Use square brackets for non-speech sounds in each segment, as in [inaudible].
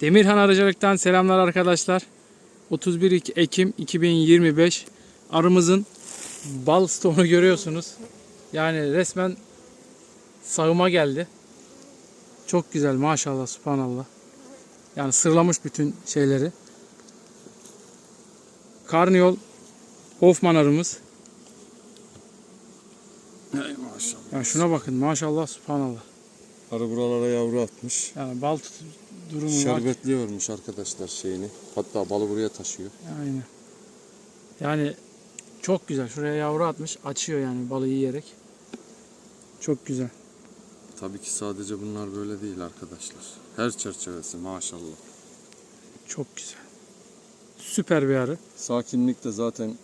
Demirhan Arıcılık'tan selamlar arkadaşlar. 31 Ekim 2025 arımızın bal stoğunu görüyorsunuz. Yani resmen sağıma geldi. Çok güzel maşallah subhanallah. Yani sırlamış bütün şeyleri. Karniyol Hoffman arımız. Ey maşallah. Yani şuna bakın maşallah subhanallah. Arı buralara yavru atmış. Yani bal tut- durumu var. Şerbetliyormuş arkadaşlar şeyini. Hatta balı buraya taşıyor. Aynen. Yani çok güzel. Şuraya yavru atmış. Açıyor yani balı yiyerek. Çok güzel. Tabii ki sadece bunlar böyle değil arkadaşlar. Her çerçevesi maşallah. Çok güzel. Süper bir arı. Sakinlik de zaten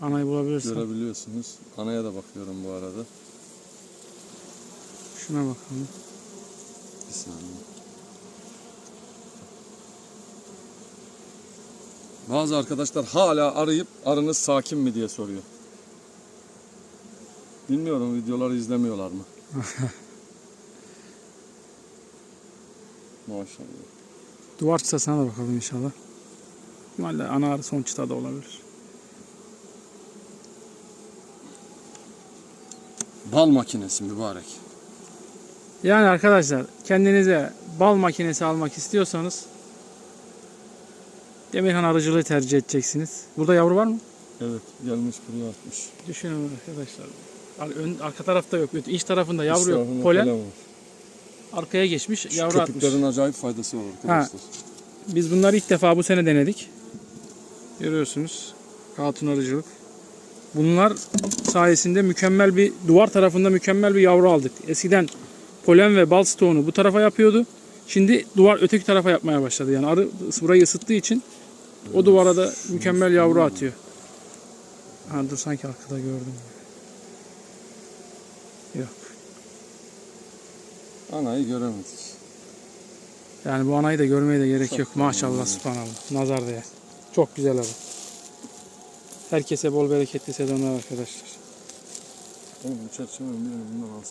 Anayı bulabilirsin. görebiliyorsunuz. Anaya da bakıyorum bu arada. Şuna bakalım. Bir saniye. Bazı arkadaşlar hala arayıp arınız sakin mi diye soruyor. Bilmiyorum videoları izlemiyorlar mı? [laughs] Maşallah. Duvar çıtasına da bakalım inşallah. Valla ana arı son çıtada olabilir. Bal makinesi mübarek. Yani arkadaşlar kendinize bal makinesi almak istiyorsanız Demirhan arıcılığı tercih edeceksiniz. Burada yavru var mı? Evet gelmiş buraya atmış. Düşünün arkadaşlar. Ar- Ön, arka tarafta yok. İç tarafında yavru yok. İsrafında Polen var. arkaya geçmiş. Şu Yavru atmış. köpüklerin acayip faydası var arkadaşlar. Biz bunları ilk defa bu sene denedik. Görüyorsunuz. Hatun arıcılık. Bunlar sayesinde mükemmel bir duvar tarafında mükemmel bir yavru aldık. Eskiden polen ve bal stoğunu bu tarafa yapıyordu. Şimdi duvar öteki tarafa yapmaya başladı. Yani arı burayı ısıttığı için o duvara da mükemmel yavru atıyor. Ha dur sanki arkada gördüm. Yok. Anayı göremedik. Yani bu anayı da görmeye de gerek Çok yok. Maşallah subhanallah. Nazar değer. Çok güzel abi. Herkese bol bereketli sezonlar arkadaşlar. Oğlum bu çerçeve bir bundan alsın.